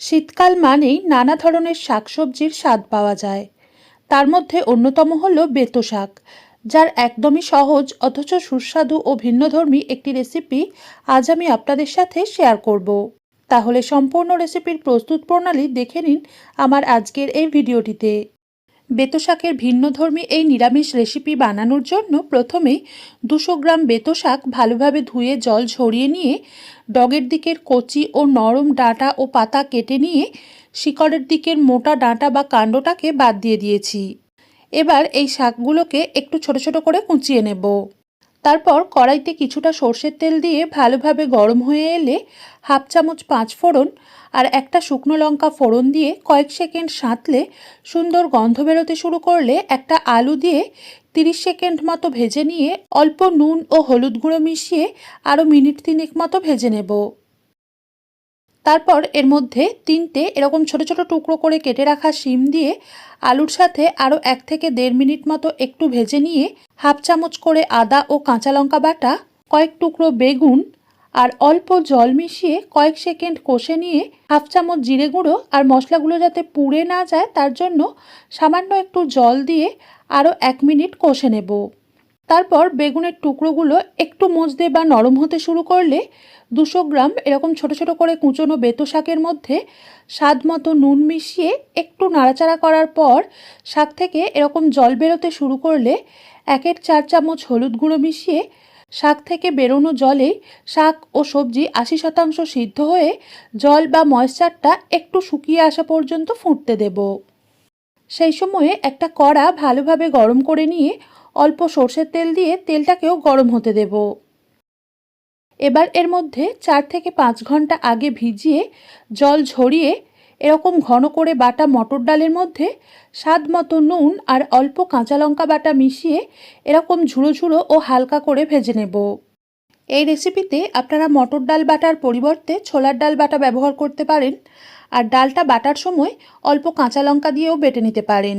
শীতকাল মানেই নানা ধরনের শাকসবজির স্বাদ পাওয়া যায়। তার মধ্যে অন্যতম হল বেতো শাক, যার একদমই সহজ অথচ সুস্বাদু ও ভিন্নধর্মী একটি রেসিপি আজ আমি আপনাদের সাথে শেয়ার করব। তাহলে সম্পূর্ণ রেসিপির প্রস্তুত প্রণালী দেখে নিন আমার আজকের এই ভিডিওটিতে। বেতো শাকের ভিন্নধর্মী এই নিরামিষ রেসিপি বানানোর জন্য প্রথমেই দুশো গ্রাম বেতো শাক ভালোভাবে ধুয়ে জল ঝরিয়ে নিয়ে ডগের দিকের কচি ও নরম ডাঁটা ও পাতা কেটে নিয়ে শিকড়ের দিকের মোটা ডাঁটা বা কাণ্ডটাকে বাদ দিয়ে দিয়েছি। এবার এই শাকগুলোকে একটু ছোট ছোট করে কুচিয়ে নেব। তারপর কড়াইতে কিছুটা সর্ষের তেল দিয়ে ভালোভাবে গরম হয়ে এলে হাফ চামচ পাঁচ ফোড়ন আর একটা শুকনো লঙ্কা ফোড়ন দিয়ে কয়েক সেকেন্ড সাঁতলে সুন্দর গন্ধ বেরোতে শুরু করলে একটা আলু দিয়ে তিরিশ সেকেন্ড মতো ভেজে নিয়ে অল্প নুন ও হলুদ গুঁড়ো মিশিয়ে আরও মিনিট তিনেক মতো ভেজে নেব। তারপর এর মধ্যে তিনটে এরকম ছোট ছোট টুকরো করে কেটে রাখা শিম দিয়ে আলুর সাথে আরও এক থেকে দেড় মিনিট মতো একটু ভেজে নিয়ে হাফ চামচ করে আদা ও কাঁচা লঙ্কা বাটা, কয়েক টুকরো বেগুন আর অল্প জল মিশিয়ে কয়েক সেকেন্ড কষে নিয়ে হাফ চামচ জিরে গুঁড়ো আর মশলাগুলো যাতে পুড়ে না যায় তার জন্য সামান্য একটু জল দিয়ে আরও এক মিনিট কষে নেব। তারপর বেগুনের টুকরোগুলো একটু মজদে বা নরম হতে শুরু করলে দুশো গ্রাম এরকম ছোট ছোট করে কুচোনো বেতো শাকের মধ্যে স্বাদ মতো নুন মিশিয়ে একটু নাড়াচাড়া করার পর শাক থেকে এরকম জল বেরোতে শুরু করলে একের চার চামচ হলুদ গুঁড়ো মিশিয়ে শাক থেকে বেরোনো জলে শাক ও সবজি আশি শতাংশ সিদ্ধ হয়ে জল বা ময়েশ্চারটা একটু শুকিয়ে আসা পর্যন্ত ফুটতে দেব। সেই সময়ে একটা কড়া ভালোভাবে গরম করে নিয়ে অল্প সর্ষের তেল দিয়ে তেলটাকেও গরম হতে দেব। এবার এর মধ্যে চার থেকে পাঁচ ঘণ্টা আগে ভিজিয়ে জল ঝরিয়ে এরকম ঘন করে বাটা মটর ডালের মধ্যে স্বাদ মতো নুন আর অল্প কাঁচা লঙ্কা বাটা মিশিয়ে এরকম ঝুড়ো ঝুড়ো ও হালকা করে ভেজে নেব। এই রেসিপিতে আপনারা মটর ডাল বাটার পরিবর্তে ছোলার ডাল বাটা ব্যবহার করতে পারেন আর ডালটা বাটার সময় অল্প কাঁচা লঙ্কা দিয়েও বেটে নিতে পারেন।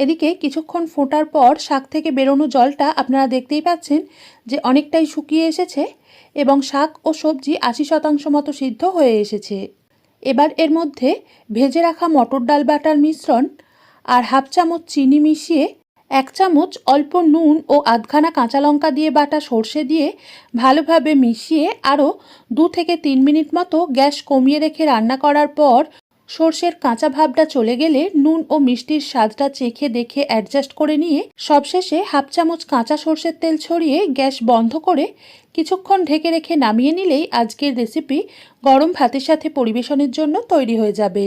এদিকে কিছুক্ষণ ফোটার পর শাক থেকে বেরোনো জলটা আপনারা দেখতেই পাচ্ছেন যে অনেকটাই শুকিয়ে এসেছে এবং শাক ও সবজি আশি শতাংশ মতো সিদ্ধ হয়ে এসেছে। এবার এর মধ্যে ভেজে রাখা মটর ডাল বাটার মিশ্রণ আর হাফ চামচ চিনি মিশিয়ে এক চামচ অল্প নুন ও আধখানা কাঁচা লঙ্কা দিয়ে বাটা সর্ষে দিয়ে ভালোভাবে মিশিয়ে আরও দু থেকে তিন মিনিট মতো গ্যাস কমিয়ে রেখে রান্না করার পর সর্ষের কাঁচা ভাবটা চলে গেলে নুন ও মিষ্টির স্বাদটা চেখে দেখে অ্যাডজাস্ট করে নিয়ে সবশেষে হাফ চামচ কাঁচা সর্ষের তেল ছড়িয়ে গ্যাস বন্ধ করে কিছুক্ষণ ঢেকে রেখে নামিয়ে নিলেই আজকের রেসিপি গরম ভাতের সাথে পরিবেশনের জন্য তৈরি হয়ে যাবে।